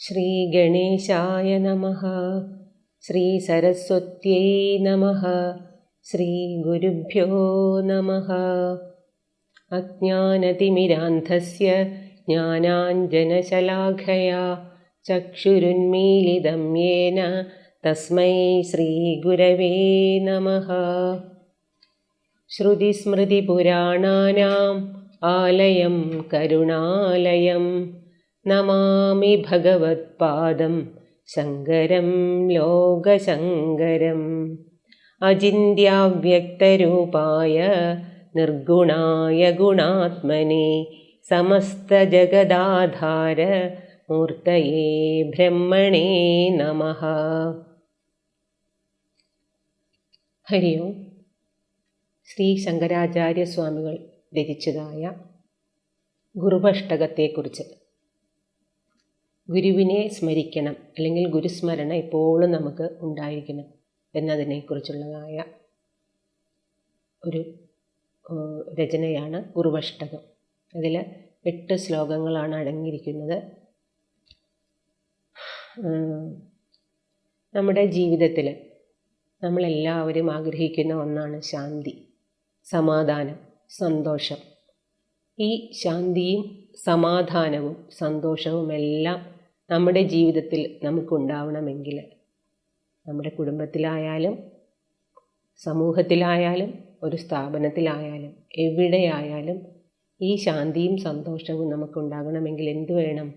श्रीगणेशाय नमः। श्रीसरस्वत्यै नमः। श्रीगुरुभ्यो नमः। अज्ञानतिमिरान्धस्य ज्ञानाञ्जनशलाघया चक्षुरुन्मीलितं येन तस्मै श्रीगुरवे नमः। श्रुतिस्मृतिपुराणानाम् आलयं करुणालयम्। നമാമി ഭഗവത്പാദം ശങ്കരം ലോകശങ്കരം അചിന്യാവ്യക്തരൂപായ നിർഗുണായ ഗുണാത്മനെ സമസ്തജഗദാധാര മൂർത്തയേ ബ്രഹ്മണേ നമ ഹരി ഓം ശ്രീ ശങ്കരാചാര്യസ്വാമികൾ രചിച്ചതായ ഗുരുഭഷ്ടകത്തെക്കുറിച്ച് ഗുരുവിനെ സ്മരിക്കണം അല്ലെങ്കിൽ ഗുരുസ്മരണ ഇപ്പോഴും നമുക്ക് ഉണ്ടായിരിക്കണം എന്നതിനെക്കുറിച്ചുള്ളതായ ഒരു രചനയാണ് ഉർവഷ്ടകം അതിൽ എട്ട് ശ്ലോകങ്ങളാണ് അടങ്ങിയിരിക്കുന്നത്. നമ്മുടെ ജീവിതത്തിൽ നമ്മളെല്ലാവരും ആഗ്രഹിക്കുന്ന ഒന്നാണ് ശാന്തി സമാധാനം സന്തോഷം. ഈ ശാന്തിയും സമാധാനവും സന്തോഷവും എല്ലാം നമ്മുടെ ജീവിതത്തിൽ നമുക്കുണ്ടാവണമെങ്കിൽ നമ്മുടെ കുടുംബത്തിലായാലും സമൂഹത്തിലായാലും ഒരു സ്ഥാപനത്തിലായാലും എവിടെയായാലും ഈ ശാന്തിയും സന്തോഷവും നമുക്കുണ്ടാകണമെങ്കിൽ എന്തു വേണം?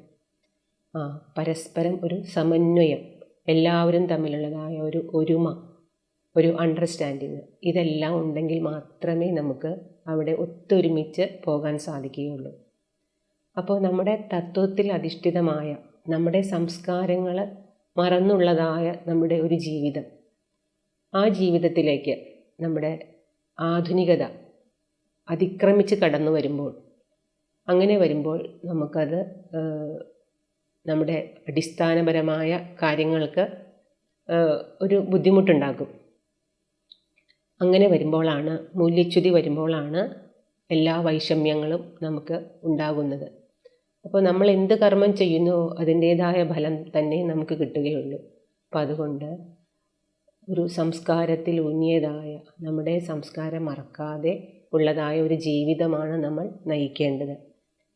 ആ പരസ്പരം ഒരു സമന്വയം എല്ലാവരും തമ്മിലുള്ളതായ ഒരു ഒരുമ ഒരു അണ്ടർസ്റ്റാൻഡിങ് ഇതെല്ലാം ഉണ്ടെങ്കിൽ മാത്രമേ നമുക്ക് അവിടെ ഒത്തൊരുമിച്ച് പോകാൻ സാധിക്കുകയുള്ളൂ. അപ്പോൾ നമ്മുടെ തത്വത്തിൽ അധിഷ്ഠിതമായ നമ്മുടെ സംസ്കാരങ്ങൾ മറന്നുള്ളതായ നമ്മുടെ ഒരു ജീവിതം. ആ ജീവിതത്തിലേക്ക് നമ്മുടെ ആധുനികത അതിക്രമിച്ച് കടന്നു വരുമ്പോൾ അങ്ങനെ വരുമ്പോൾ നമുക്കത് നമ്മുടെ അടിസ്ഥാനപരമായ കാര്യങ്ങൾക്ക് ഒരു ബുദ്ധിമുട്ടുണ്ടാക്കും. അങ്ങനെ വരുമ്പോഴാണ് മൂല്യച്യുതി വരുമ്പോഴാണ് എല്ലാ വൈഷമ്യങ്ങളും നമുക്ക് ഉണ്ടാകുന്നത്. അപ്പോൾ നമ്മൾ എന്ത് കർമ്മം ചെയ്യുന്നു അതിന്റേതായ ഫലം തന്നെ നമുക്ക് കിട്ടുകയുള്ളൂ. അപ്പം അതുകൊണ്ട് ഒരു സംസ്കാരത്തിൽ ഊന്നിയതായ നമ്മുടെ സംസ്കാരം മറക്കാതെ ഉള്ളതായ ഒരു ജീവിതമാണ് നമ്മൾ നയിക്കേണ്ടത്.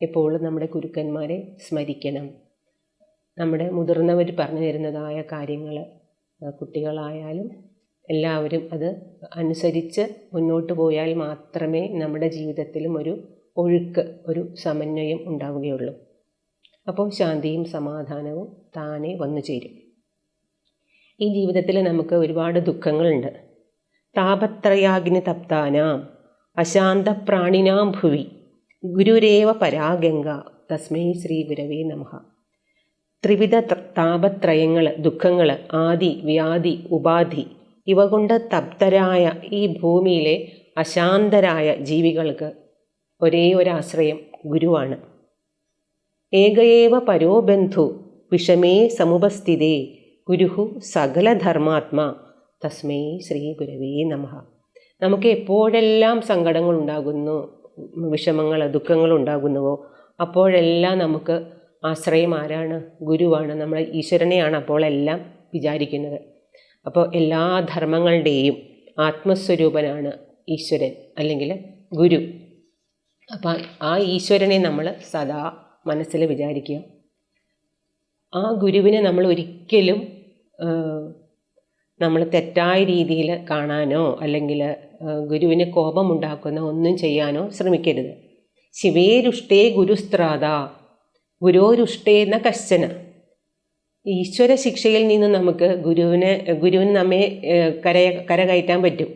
എപ്പോഴും നമ്മുടെ ഗുരുക്കന്മാരെ സ്മരിക്കണം. നമ്മുടെ മുതിർന്നവർ പറഞ്ഞു തരുന്നതായ കാര്യങ്ങൾ കുട്ടികളായാലും എല്ലാവരും അത് അനുസരിച്ച് മുന്നോട്ട് പോയാൽ മാത്രമേ നമ്മുടെ ജീവിതത്തിലും ഒരു ഒഴുക്ക് ഒരു സമന്വയം ഉണ്ടാവുകയുള്ളൂ. അപ്പോൾ ശാന്തിയും സമാധാനവും താനെ വന്നു ചേരും. ഈ ജീവിതത്തിൽ നമുക്ക് ഒരുപാട് ദുഃഖങ്ങളുണ്ട്. താപത്രയാഗ്നി തപ്താനാം അശാന്ത പ്രാണിനാം ഭുവി ഗുരുരേവ പരാഗംഗ തസ്മൈ ശ്രീ ഗുരവേ നമ. ത്രിവിധ താപത്രയങ്ങൾ ദുഃഖങ്ങൾ ആദി വ്യാധി ഉപാധി ഇവ കൊണ്ട് തപ്തരായ ഈ ഭൂമിയിലെ അശാന്തരായ ജീവികൾക്ക് ഒരേ ഒരാശ്രയം ഗുരുവാണ്. ഏകയേവ പരോബന്ധു വിഷമേ സമുപസ്ഥിതേ ഗുരുഹു സകലധർമാത്മാ തസ്മൈ ശ്രീ ഗുരവേ നമ. നമുക്ക് എപ്പോഴെല്ലാം സങ്കടങ്ങൾ ഉണ്ടാകുന്നു വിഷമങ്ങൾ ദുഃഖങ്ങൾ ഉണ്ടാകുന്നുവോ അപ്പോഴെല്ലാം നമുക്ക് ആശ്രയം ആരാണ്? ഗുരുവാണ്. നമ്മൾ ഈശ്വരനെയാണ് അപ്പോഴെല്ലാം വിചാരിക്കുന്നത്. അപ്പോൾ എല്ലാ ധർമ്മങ്ങളുടെയും ആത്മസ്വരൂപനാണ് ഈശ്വരൻ അല്ലെങ്കിൽ ഗുരു. അപ്പം ആ ഈശ്വരനെ നമ്മൾ സദാ മനസ്സിൽ വിചാരിക്കുക. ആ ഗുരുവിനെ നമ്മൾ ഒരിക്കലും നമ്മൾ തെറ്റായ രീതിയിൽ കാണാനോ അല്ലെങ്കിൽ ഗുരുവിന് കോപമുണ്ടാക്കുന്ന ഒന്നും ചെയ്യാനോ ശ്രമിക്കരുത്. ശിവേരുഷ്ടേ ഗുരുസ്ത്രാത ഗുരോരുഷ്ടേന്ന കശ്ചന. ഈശ്വര ശിക്ഷയിൽ നിന്ന് നമുക്ക് ഗുരുവിനെ ഗുരുവിന് നമ്മെ കര കരകയറ്റാൻ പറ്റും.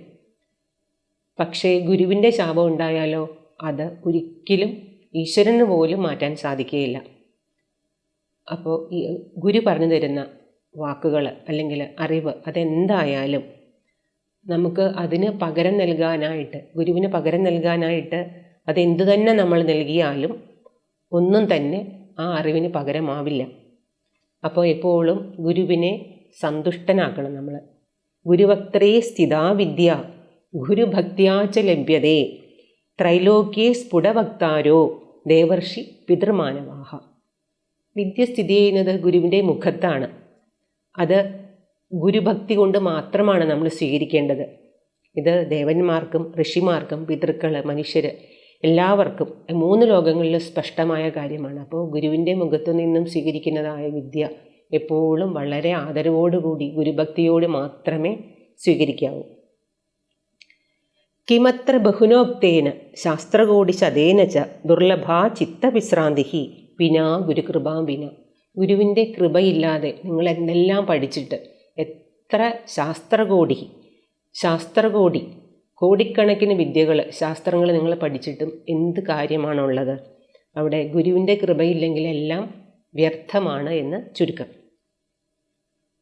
പക്ഷേ ഗുരുവിന്റെ ശാപം ഉണ്ടായാലോ? അത് ഒരിക്കലും ഈശ്വരന് പോലും മാറ്റാൻ സാധിക്കുകയില്ല. അപ്പോൾ ഈ ഗുരു പറഞ്ഞു തരുന്ന വാക്കുകൾ അല്ലെങ്കിൽ അറിവ് അതെന്തായാലും നമുക്ക് അതിന് പകരം നൽകാനായിട്ട് ഗുരുവിന് പകരം നൽകാനായിട്ട് അതെന്തു തന്നെ നമ്മൾ നൽകിയാലും ഒന്നും തന്നെ ആ അറിവിന് പകരമാവില്ല. അപ്പോൾ എപ്പോഴും ഗുരുവിനെ സന്തുഷ്ടനാക്കണം നമ്മൾ. ഗുരുവത്രേ സ്ഥിതാവിദ്യ ഗുരുഭക്തിയാച്ച ലഭ്യതേ. ത്രൈലോക്യേ സ്ഫുടവക്താരോ ദേവർഷി പിതൃമാനവാഹ. വിദ്യ സ്ഥിതി ചെയ്യുന്നത് ഗുരുവിന്റെ മുഖത്താണ്. അത് ഗുരുഭക്തി കൊണ്ട് മാത്രമാണ് നമ്മൾ സ്വീകരിക്കേണ്ടത്. ഇത് ദേവന്മാർക്കും ഋഷിമാർക്കും പിതൃക്കൾ മനുഷ്യർ എല്ലാവർക്കും മൂന്ന് ലോകങ്ങളിലും സ്പഷ്ടമായ കാര്യമാണ്. അപ്പോൾ ഗുരുവിന്റെ മുഖത്തു നിന്നും സ്വീകരിക്കുന്നതായ വിദ്യ എപ്പോഴും വളരെ ആദരവോടുകൂടി ഗുരുഭക്തിയോട് മാത്രമേ സ്വീകരിക്കാവൂ. കിമത്ര ബഹുനോക്തേന ശാസ്ത്രകോടി ശതേന ച ദുർലഭാ ചിത്തവിശ്രാന്തി വിനാ ഗുരുകൃപാം വിന. ഗുരുവിന്റെ കൃപയില്ലാതെ നിങ്ങൾ എന്തെല്ലാം പഠിച്ചിട്ട് എത്ര ശാസ്ത്രകോടി ശാസ്ത്രകോടി കോടിക്കണക്കിന് വിദ്യകൾ ശാസ്ത്രങ്ങൾ നിങ്ങൾ പഠിച്ചിട്ടും എന്ത് കാര്യമാണുള്ളത്? അവിടെ ഗുരുവിന്റെ കൃപയില്ലെങ്കിൽ എല്ലാം വ്യർത്ഥമാണ് എന്ന് ചുരുക്കം.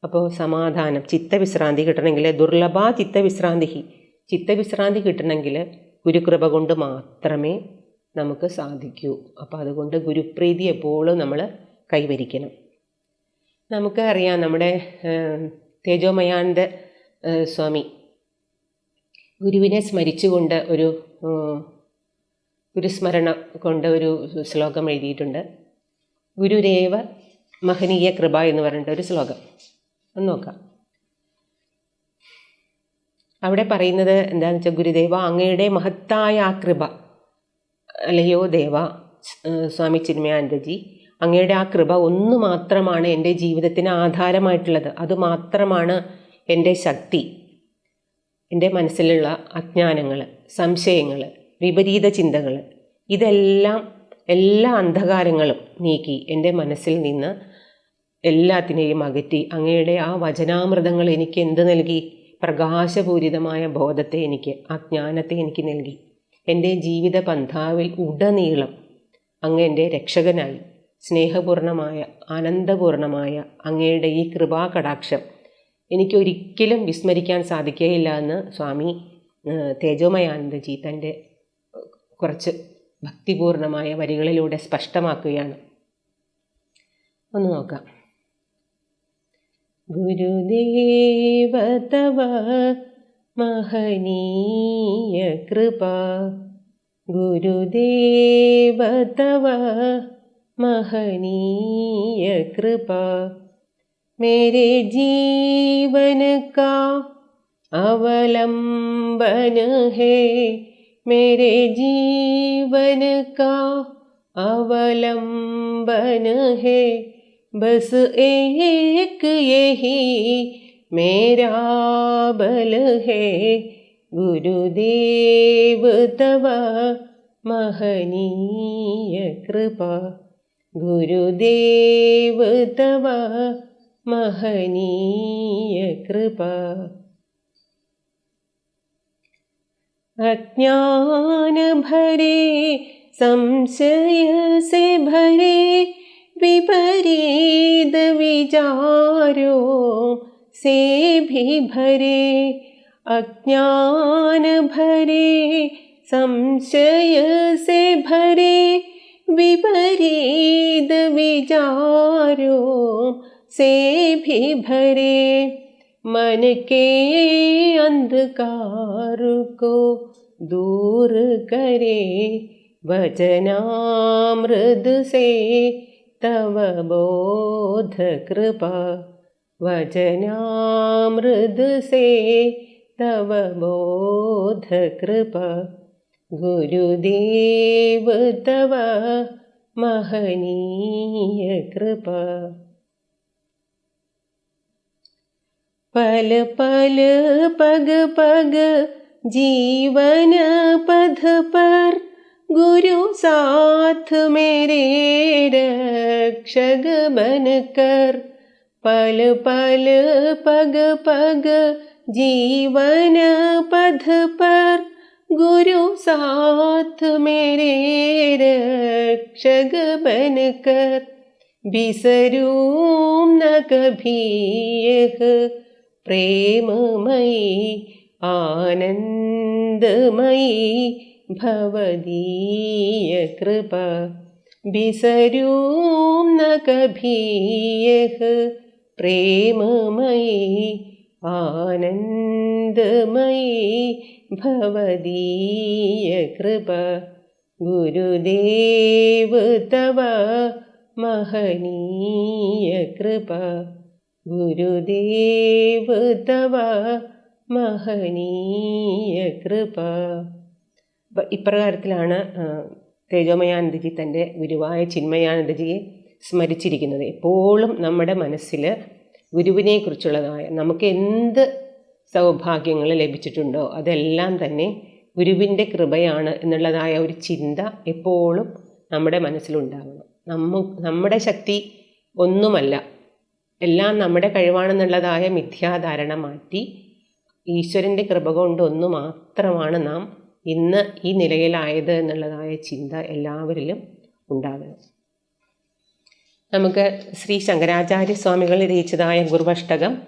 അപ്പോൾ സമാധാനം ചിത്തവിശ്രാന്തി കിട്ടണമെങ്കിൽ ദുർലഭാ ചിത്തവിശ്രാന്തി ചിത്തവിശ്രാന്തി കിട്ടണമെങ്കിൽ ഗുരുകൃപ കൊണ്ട് മാത്രമേ നമുക്ക് സാധിക്കൂ. അപ്പോൾ അതുകൊണ്ട് ഗുരുപ്രീതി എപ്പോഴും നമ്മൾ കൈവരിക്കണം. നമുക്ക് അറിയാം നമ്മുടെ തേജോമയാനന്ദ സ്വാമി ഗുരുവിനെ സ്മരിച്ചുകൊണ്ട് ഒരു ഗുരുസ്മരണ കൊണ്ട് ഒരു ശ്ലോകം എഴുതിയിട്ടുണ്ട്. ഗുരുരേവ മഹനീയ കൃപ എന്ന് പറഞ്ഞിട്ട് ഒരു ശ്ലോകം. ഒന്ന് നോക്കാം. അവിടെ പറയുന്നത് എന്താണെന്ന് വെച്ചാൽ ഗുരുദേവ അങ്ങയുടെ മഹത്തായ ആ കൃപ. അല്ലയോ ദേവ സ്വാമി ചിന്മയാനന്ദജി അങ്ങയുടെ ആ കൃപ ഒന്ന് മാത്രമാണ് എന്റെ ജീവിതത്തിന് ആധാരമായിട്ടുള്ളത്. അത് മാത്രമാണ് എന്റെ ശക്തി എന്റെ മനസ്സിലുള്ള അജ്ഞാനങ്ങൾ സംശയങ്ങൾ വിപരീത ചിന്തകൾ ഇതെല്ലാം എല്ലാ അന്ധകാരങ്ങളും നീക്കി എന്റെ മനസ്സിൽ നിന്ന് എല്ലാത്തിനെയും അകറ്റി അങ്ങയുടെ ആ വചനാമൃതങ്ങൾ എനിക്ക് എന്ത് നൽകി? പ്രകാശപൂരിതമായ ബോധത്തെ എനിക്ക് ആ ജ്ഞാനത്തെ എനിക്ക് നൽകി. എന്റെ ജീവിത പന്ഥാവിൽ ഉടനീളം അങ്ങ് എന്റെ രക്ഷകനായി. സ്നേഹപൂർണമായ ആനന്ദപൂർണമായ അങ്ങയുടെ ഈ കൃപാകടാക്ഷം എനിക്കൊരിക്കലും വിസ്മരിക്കാൻ സാധിക്കുകയില്ല എന്ന് സ്വാമി തേജോമയാനന്ദജി തന്റെ കുറച്ച് ഭക്തിപൂർണമായ വരികളിലൂടെ സ്പഷ്ടമാക്കുകയാണ്. ഒന്ന് നോക്കാം. गुरुदेव तव महनीयकृपा गुरुदेव तव महनीयकृपा मेरे जीवन का अवलंबन है मेरे जीवन का अवलंबन है बस एक यही मेरा बल है। गुरुदेव तव महनीय कृपा। गुरुदेव तव महनीय कृपा। अज्ञान भरे संशय से भरे विपरीत विचारों से भी भरे, अज्ञान भरे, संशय से भरे, विपरीत विचारों से भी भरे। मन के अंधकार को दूर करे, वचनामृत से तव बोध कृपा वचनामृत से तव बोध कृपा। गुरुदेव तव महनीय कृपा। पल पल पग पग जीवन पथ पर गुरु साथ मेरे रक्षक बनकर पल पल पग पग जीवन पथ पर गुरु साथ मेरे रक्षक बनकर यह प्रेममयी आनन्दमयी भवदीयकृपा विसरूं न कभीयः। प्रेममयी आनन्दमयी भवदीयकृपा गुरुदेव तव महनीयकृपा गुरुदेव तव महनीयकृपा ഇപ്രകാരത്തിലാണ് തേജോമയാനന്ദജി തന്റെ ഗുരുവായ ചിന്മയാനന്ദജിയെ സ്മരിച്ചിരിക്കുന്നത്. എപ്പോഴും നമ്മുടെ മനസ്സിൽ ഗുരുവിനെക്കുറിച്ചുള്ളതായ നമുക്ക് എന്ത് സൗഭാഗ്യങ്ങൾ ലഭിച്ചിട്ടുണ്ടോ അതെല്ലാം തന്നെ ഗുരുവിന്റെ കൃപയാണ് എന്നുള്ളതായ ഒരു ചിന്ത എപ്പോഴും നമ്മുടെ മനസ്സിലുണ്ടാകണം നമ്മ നമ്മുടെ ശക്തി ഒന്നുമല്ല. എല്ലാം നമ്മുടെ കഴിവാണെന്നുള്ളതായ മിഥ്യാധാരണ മാറ്റി ഈശ്വരന്റെ കൃപ കൊണ്ട് ഒന്ന് മാത്രമാണ് നാം ഇന്ന് ഈ നിലയിലായത് എന്നുള്ളതായ ചിന്ത എല്ലാവരിലും ഉണ്ടാകണം. നമുക്ക് ശ്രീ ശങ്കരാചാര്യ സ്വാമികൾ രചിച്ചതായ ഗുരുവഷ്ടകം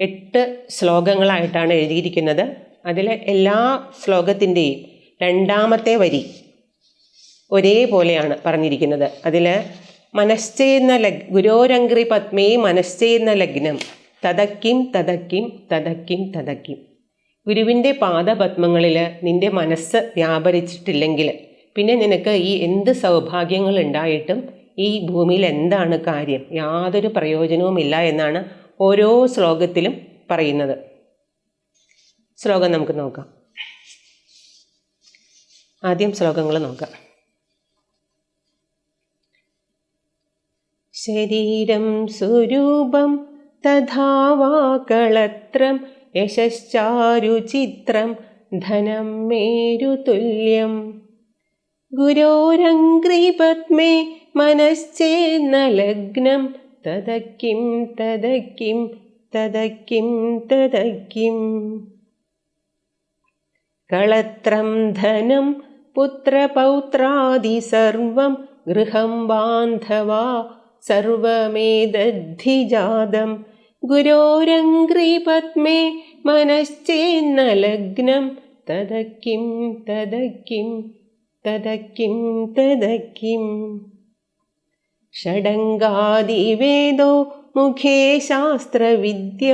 എട്ട് ശ്ലോകങ്ങളായിട്ടാണ് എഴുതിയിരിക്കുന്നത്. അതിലെ എല്ലാ ശ്ലോകത്തിന്റെയും രണ്ടാമത്തെ വരി ഒരേപോലെയാണ് പറഞ്ഞിരിക്കുന്നത്. അതിൽ മനശ്ചെയ്യുന്ന ലഗ് ഗുരോരംഗ്രി പത്മേ മനശ്ചെയ്യുന്ന ലഗ്നം തതക്കിം തതക്കിം തതക്കിം തതക്കിം ഗുരുവിന്റെ പാദപത്മങ്ങളിൽ നിന്റെ മനസ്സ് വ്യാപരിച്ചിട്ടില്ലെങ്കിൽ പിന്നെ നിനക്ക് ഈ എന്ത് സൗഭാഗ്യങ്ങൾ ഉണ്ടായിട്ടും ഈ ഭൂമിയിൽ എന്താണ് കാര്യം? യാതൊരു പ്രയോജനവുമില്ല എന്നാണ് ഓരോ ശ്ലോകത്തിലും പറയുന്നത്. ശ്ലോകം നമുക്ക് നോക്കാം. ആദ്യം ശ്ലോകങ്ങൾ നോക്കാം. ശരീരം സ്വരൂപം തഥാവാകളത്രം यशश्चारुचित्रं धनं मेरुतुल्यं गुरोरङ्ग्रिपद्मे मनश्चेन्नलग्नं तद किं तद किं तद किं तद किम् कळत्रं धनं पुत्रपौत्रादि सर्वं गृहं बान्धवा सर्वमेदद्धिजातम् ഗുരോരംഗ്രീപത്മേ മനശ്ചേന്നലഗ്നം തതക്കിം തതക്കിം തതക്കിം തതക്കിം ഷഡംഗാദിവേദോ മുഖേ ശാസ്ത്രവിദ്യ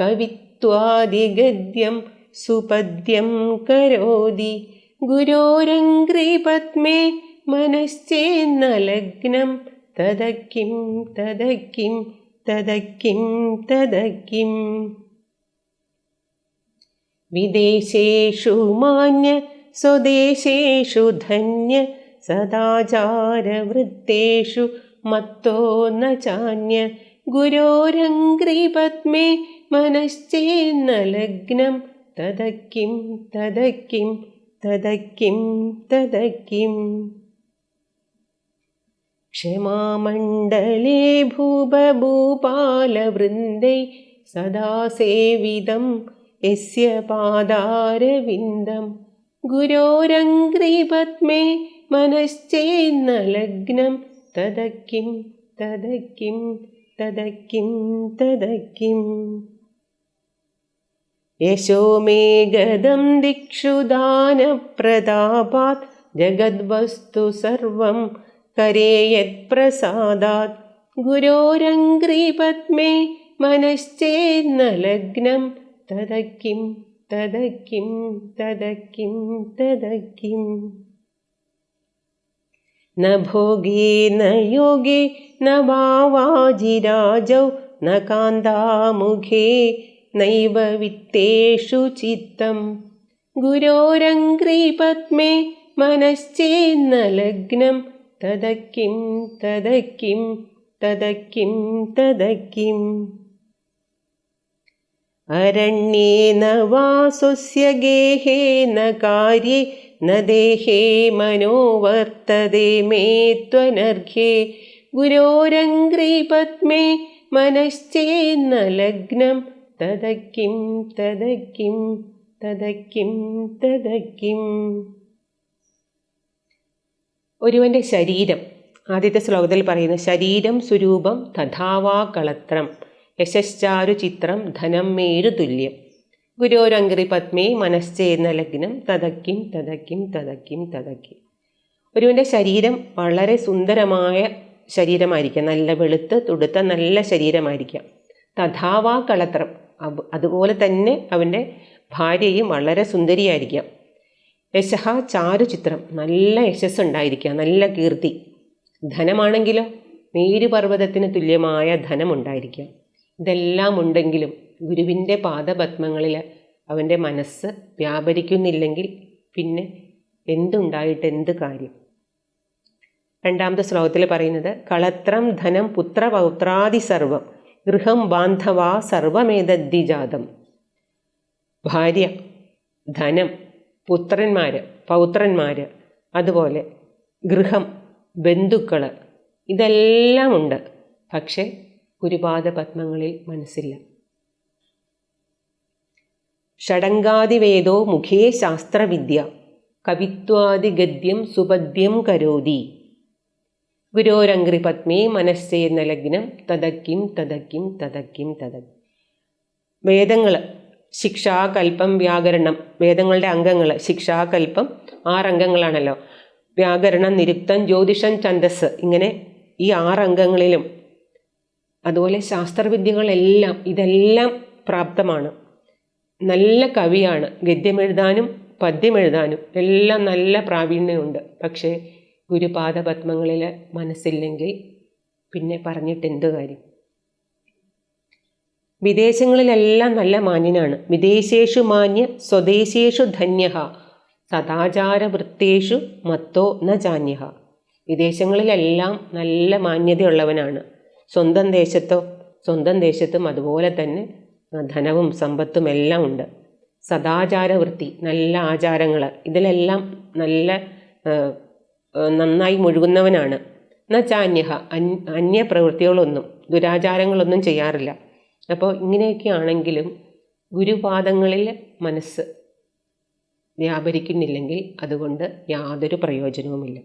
കവിത്വാദിഗദ്യം സുപദ്യം കരോതി. ഗുരോരംഗ്രീപത്മേ മനശ്ചേന്നലഗ്നം തതക്കിം തതക്കിം तदकिं तदकिं तदकिं तदकिम् विदेशेषु मान्य स्वदेशेषु धन्य सदाचारवृत्तेषु मत्तो न चान्य गुरोरङ्घ्रिपद्मे मनश्चेन्न लग्नं तदकिं तदकिं तदकिं तदकिम् क्षमामण्डले भूपभूपालवृन्दै सदा सेवितं यस्य पादारविन्दं गुरोरङ्घ्रिपद्मे मनश्चेन्न लग्नं तदकिं तदकिं तदकिं तदकिम् यशो मे गदं दिक्षु दानप्रतापात् जगद्वस्तु सर्वं करे यत्प्रसादात् गुरोरङ्घ्रिपद्मे मनश्चेन्न लग्नं तदकिं तदकिं तदकिं तदकिम् न भोगे न योगे न वावाजिराजौ न कान्दामुखे नैव वित्तेषु चित्तं गुरोरङ्घ्रिपद्मे मनश्चेन्न लग्नं तदकिं तदकिं तदकिं तदकिम् अरण्ये न वा स्वस्य गेहे न कार्ये न देहे मनो वर्तते मे त्वनर्घ्ये गुरोरङ्घ्रिपद्मे मनश्चेन्न लग्नं तदकिं तदकिं തദക്കിം തദക്കിം ഒരുവന്റെ ശരീരം. ആദ്യത്തെ ശ്ലോകത്തിൽ പറയുന്ന ശരീരം സ്വരൂപം തഥാവാ കളത്രം ചിത്രം ധനം മേരു തുല്യം. ഗുരോരങ്കറി പത്മേ മനശ്ചേന്ന ലഗ്നം തതക്കിം തതക്കിം തതക്കിം തതക്കിം ഒരുവന്റെ ശരീരം വളരെ സുന്ദരമായ ശരീരമായിരിക്കാം നല്ല വെളുത്ത് തുടുത്ത നല്ല ശരീരമായിരിക്കാം. തഥാവാ കളത്രം അതുപോലെ തന്നെ അവന്റെ ഭാര്യയും വളരെ സുന്ദരിയായിരിക്കാം. യശഹ ചാരുചിത്രം. നല്ല യശസ് ഉണ്ടായിരിക്കുക നല്ല കീർത്തി. ധനമാണെങ്കിലോ മേരുപർവതത്തിന് തുല്യമായ ധനമുണ്ടായിരിക്കുക. ഇതെല്ലാം ഉണ്ടെങ്കിലും ഗുരുവിന്റെ പാദപത്മങ്ങളിൽ അവന്റെ മനസ്സ് വ്യാപരിക്കുന്നില്ലെങ്കിൽ പിന്നെ എന്തുണ്ടായിട്ട് എന്ത് കാര്യം? രണ്ടാമത്തെ ശ്ലോകത്തിൽ പറയുന്നത് കളത്രം ധനം പുത്രപൗത്രാദി സർവം ഗൃഹം ബാന്ധവ സർവമേതദ്ദിജാതം ഭാര്യ ധനം പുത്രന്മാർ പൗത്രന്മാർ അതുപോലെ ഗൃഹം ബന്ധുക്കൾ ഇതെല്ലാം ഉണ്ട് പക്ഷേ ഗുരുപാദ പത്മങ്ങളിൽ മനസ്സില്ല. ഷടങ്കാതിവേദോ മുഖേ ശാസ്ത്രവിദ്യ കവിത്വാദിഗദ്യം സുപദ്യം കരോതി. ഗുരോരംഗ്രി പത്മേ മനസ്സേന്ന ലഗ്നം തതക്കിം തതക്കിം തതക്കിം തതക്കിം വേദങ്ങൾ ശിക്ഷാകൽപ്പം വ്യാകരണം. വേദങ്ങളുടെ അംഗങ്ങൾ. ശിക്ഷാകൽപ്പം ആറംഗങ്ങളാണല്ലോ വ്യാകരണം നിരുക്തം ജ്യോതിഷം ഛന്ദസ്. ഇങ്ങനെ ഈ ആറംഗങ്ങളിലും അതുപോലെ ശാസ്ത്രവിദ്യകളെല്ലാം ഇതെല്ലാം പ്രാപ്തമാണ്. നല്ല കവിയാണ്. ഗദ്യമെഴുതാനും പദ്യമെഴുതാനും എല്ലാം നല്ല പ്രാവീണ്യമുണ്ട്. പക്ഷേ ഗുരുപാദപത്മങ്ങളിൽ മനസ്സില്ലെങ്കിൽ പിന്നെ പറഞ്ഞിട്ട് എന്ത് കാര്യം? വിദേശങ്ങളിലെല്ലാം നല്ല മാന്യനാണ്. വിദേശേഷു മാന്യ സ്വദേശേഷു ധന്യ സദാചാരവൃത്തേഷു മത്തോ ന ജാന്യ വിദേശങ്ങളിലെല്ലാം നല്ല മാന്യതയുള്ളവനാണ്. സ്വന്തം ദേശത്തോ സ്വന്തം ദേശത്തും അതുപോലെ തന്നെ ധനവും സമ്പത്തും എല്ലാം ഉണ്ട്. സദാചാരവൃത്തി നല്ല ആചാരങ്ങൾ ഇതിലെല്ലാം നല്ല നന്നായി മുഴുകുന്നവനാണ്. ന ചാന്യഹ അന്യ പ്രവൃത്തികളൊന്നും ദുരാചാരങ്ങളൊന്നും ചെയ്യാറില്ല. അപ്പോൾ ഇങ്ങനെയൊക്കെ ആണെങ്കിലും ഗുരുപാദങ്ങളിൽ മനസ്സ് വ്യാപരിക്കുന്നില്ലെങ്കിൽ അതുകൊണ്ട് യാതൊരു പ്രയോജനവുമില്ല.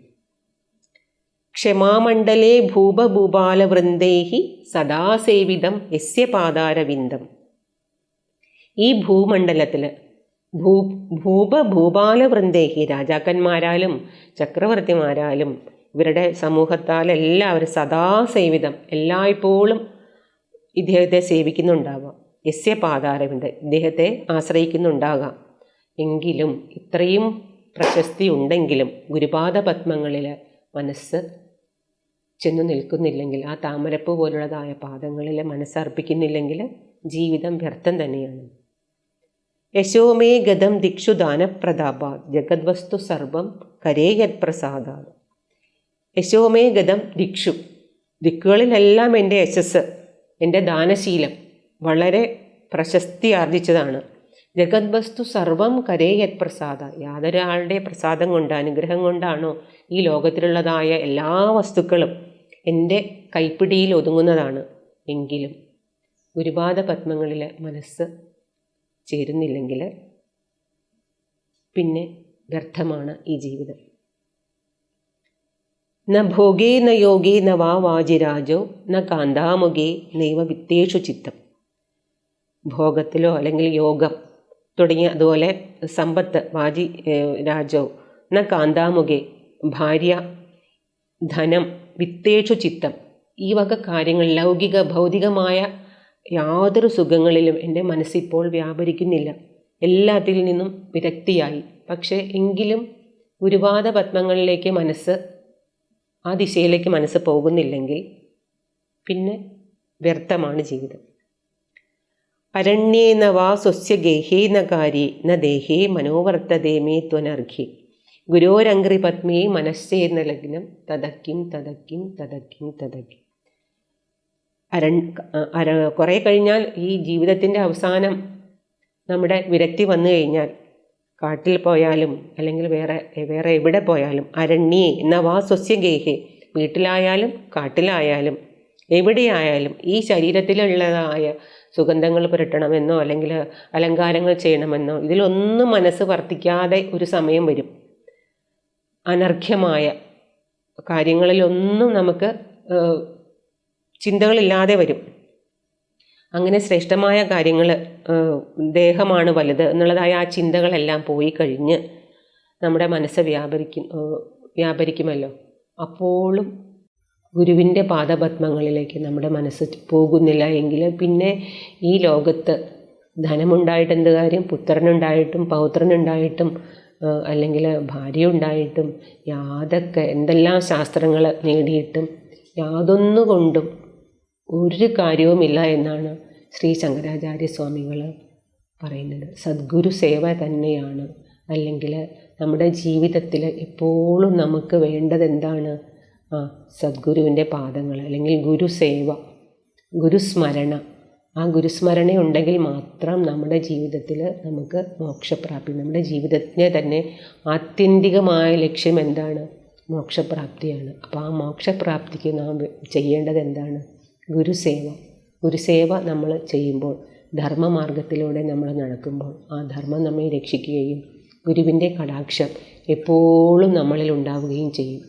ക്ഷമാമണ്ഡലേ ഭൂപഭൂപാലവൃന്ദേഹി സദാസേവിതം യസ്യ പാതാരവിന്ദം ഈ ഭൂമണ്ഡലത്തിൽ ഭൂ ഭൂപ ഭൂപാലവൃന്ദേഹി രാജാക്കന്മാരാലും ചക്രവർത്തിമാരാലും ഇവരുടെ സമൂഹത്താൽ എല്ലാവരും സദാസേവിതം എല്ലായ്പ്പോഴും ഇദ്ദേഹത്തെ സേവിക്കുന്നുണ്ടാവാം. യസ്യ പാതാരവിന്ദ് ഇദ്ദേഹത്തെ ആശ്രയിക്കുന്നുണ്ടാകാം. എങ്കിലും ഇത്രയും പ്രശസ്തി ഉണ്ടെങ്കിലും ഗുരുപാദ പത്മങ്ങളിൽ മനസ്സ് ചെന്നു നിൽക്കുന്നില്ലെങ്കിൽ ആ താമരപ്പ് പോലുള്ളതായ പാദങ്ങളിൽ മനസ്സർപ്പിക്കുന്നില്ലെങ്കിൽ ജീവിതം വ്യർത്ഥം തന്നെയാണ്. യശോമേ ഗതം ദിക്ഷു ദാനപ്രതാപ ജഗദ്വസ്തു സർവം കരേയത് പ്രസാദാത് യശോമേ ഗതം ദിക്ഷു ദിക്കുകളിലെല്ലാം എന്റെ യശസ് എന്റെ ദാനശീലം വളരെ പ്രശസ്തി ആർജിച്ചതാണ്. ജഗത് വസ്തു സർവം കരേയത് പ്രസാദ. യാതൊരാളുടെ പ്രസാദം കൊണ്ട് അനുഗ്രഹം കൊണ്ടാണോ ഈ ലോകത്തിലുള്ളതായ എല്ലാ വസ്തുക്കളും എന്റെ കൈപ്പിടിയിൽ ഒതുങ്ങുന്നതാണ്. എങ്കിലും ഗുരുപാദ പത്മങ്ങളിൽ മനസ്സ് ചേരുന്നില്ലെങ്കിൽ പിന്നെ വ്യർത്ഥമാണ് ഈ ജീവിതം. ന ഭോഗേ ന യോഗേ ന വാ വാജിരാജോ ന കാന്താമുഖേ നൈവ വിത്തേഷു ചിത്തം. ഭോഗത്തിലോ അല്ലെങ്കിൽ യോഗം തുടങ്ങിയ അതുപോലെ സമ്പത്ത് വാജി രാജോ ന കാന്താമുഖേ ഭാര്യ ധനം വിത്തേഷു ചിത്തം. ഈ വക കാര്യങ്ങൾ ലൗകിക ഭൗതികമായ യാതൊരു സുഖങ്ങളിലും എന്റെ മനസ്സിപ്പോൾ വ്യാപരിക്കുന്നില്ല. എല്ലാത്തിൽ നിന്നും വിരക്തിയായി. പക്ഷേ എങ്കിലും ഗുരുവാദ പത്മങ്ങളിലേക്ക് മനസ്സ് ആ ദിശയിലേക്ക് മനസ്സ് പോകുന്നില്ലെങ്കിൽ പിന്നെ വ്യർത്ഥമാണ് ജീവിതം. അരണ്യേന വാ സ്വസ്യ ഗേഹേ കാര്യേ ന ദേഹേ മനോവർത്തതേ മേ ത്വനർഘി ഗുരോരംഗ്രി പത്മേ മനസ്സേന്ന ലഗ്നം തതക്കിം തതക്കിം തതക്കിം തതക്കിം അരൺ അര കുറേ കഴിഞ്ഞാൽ ഈ ജീവിതത്തിന്റെ അവസാനം നമ്മുടെ വിരക്തി വന്നു കഴിഞ്ഞാൽ കാട്ടിൽ പോയാലും അല്ലെങ്കിൽ വേറെ വേറെ എവിടെ പോയാലും അരണ്യേ എന്ന വാ സ്വസ്യഗേഹേ വീട്ടിലായാലും കാട്ടിലായാലും എവിടെയായാലും ഈ ശരീരത്തിലുള്ളതായ സുഗന്ധങ്ങൾ പുരട്ടണമെന്നോ അല്ലെങ്കിൽ അലങ്കാരങ്ങൾ ചെയ്യണമെന്നോ ഇതിലൊന്നും മനസ്സ് വർത്തിക്കാതെ ഒരു സമയം വരും. അനർഘ്യമായ കാര്യങ്ങളിലൊന്നും നമുക്ക് ചിന്തകളില്ലാതെ വരും. അങ്ങനെ ശ്രേഷ്ഠമായ കാര്യങ്ങൾ ദേഹമാണ് വലുത് എന്നുള്ളതായ ആ ചിന്തകളെല്ലാം പോയി കഴിഞ്ഞ് നമ്മുടെ മനസ്സ് വ്യാപരിക്കും വ്യാപരിക്കുമല്ലോ. അപ്പോഴും ഗുരുവിന്റെ പാദപത്മങ്ങളിലേക്ക് നമ്മുടെ മനസ്സ് പോകുന്നില്ല എങ്കിൽ പിന്നെ ഈ ലോകത്ത് ധനമുണ്ടായിട്ട് എന്ത് കാര്യം? പുത്രനുണ്ടായിട്ടും പൗത്രനുണ്ടായിട്ടും അല്ലെങ്കിൽ ഭാര്യ ഉണ്ടായിട്ടും യാതൊക്കെ എന്തെല്ലാം ശാസ്ത്രങ്ങൾ നേടിയിട്ടും യാതൊന്നുകൊണ്ടും ഒരു കാര്യവുമില്ല എന്നാണ് ശ്രീ ശങ്കരാചാര്യ സ്വാമികൾ പറയുന്നത്. സദ്ഗുരു സേവ തന്നെയാണ്. അല്ലെങ്കിൽ നമ്മുടെ ജീവിതത്തിൽ എപ്പോഴും നമുക്ക് വേണ്ടത് എന്താണ് ആ സദ്ഗുരുവിന്റെ പാദങ്ങൾ അല്ലെങ്കിൽ ഗുരുസേവ ഗുരുസ്മരണ ആ ഗുരുസ്മരണ ഉണ്ടെങ്കിൽ മാത്രം നമ്മുടെ ജീവിതത്തിൽ നമുക്ക് മോക്ഷപ്രാപ്തി നമ്മുടെ ജീവിതത്തിനെ തന്നെ ആത്യന്തികമായ ലക്ഷ്യം എന്താണ്? മോക്ഷപ്രാപ്തിയാണ്. അപ്പോൾ ആ മോക്ഷപ്രാപ്തിക്ക് നാം ചെയ്യേണ്ടത് എന്താണ് ഗുരുസേവ. ഗുരുസേവ നമ്മൾ ചെയ്യുമ്പോൾ ധർമ്മമാർഗത്തിലൂടെ നമ്മൾ നടക്കുമ്പോൾ ആ ധർമ്മം നമ്മെ രക്ഷിക്കുകയും ഗുരുവിന്റെ കടാക്ഷം എപ്പോഴും നമ്മളിൽ ഉണ്ടാവുകയും ചെയ്യും.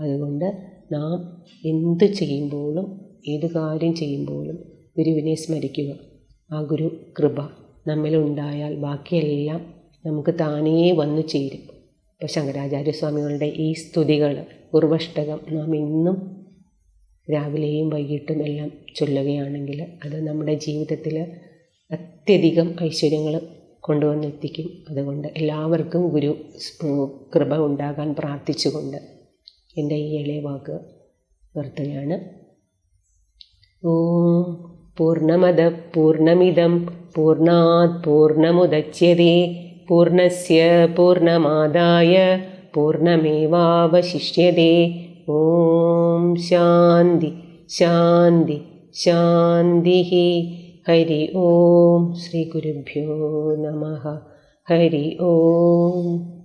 അതുകൊണ്ട് നാം എന്ത് ചെയ്യുമ്പോഴും ഏത് കാര്യം ചെയ്യുമ്പോഴും ഗുരുവിനെ സ്മരിക്കുക. ആ ഗുരു കൃപ നമ്മിലുണ്ടായാൽ ബാക്കിയെല്ലാം നമുക്ക് താനേ വന്നു ചേരും. ഇപ്പോൾ ശങ്കരാചാര്യസ്വാമികളുടെ ഈ സ്തുതികൾ ഉർവഷ്ടകം നാം ഇന്നും രാവിലെയും വൈകിട്ടും എല്ലാം ചൊല്ലുകയാണെങ്കിൽ അത് നമ്മുടെ ജീവിതത്തിൽ അത്യധികം ഐശ്വര്യങ്ങൾ കൊണ്ടുവന്നെത്തിക്കും. അതുകൊണ്ട് എല്ലാവർക്കും ഗുരു കൃപ ഉണ്ടാകാൻ പ്രാർത്ഥിച്ചുകൊണ്ട് എന്റെ ഈ ഇളയ വാക്ക് നിർത്തുകയാണ്. ഓം പൂർണമത പൂർണമിതം പൂർണാത് പൂർണമുദച്യത്തെ പൂർണസ്യ പൂർണമാദായ പൂർണമേവാവശിഷ്യത്തെ ഓം ശാന്തി ശാന്തി ശാന്തി ഹരി ഓം ശ്രീ ഗുരുഭ്യോ നമ. ഹരി ഓം.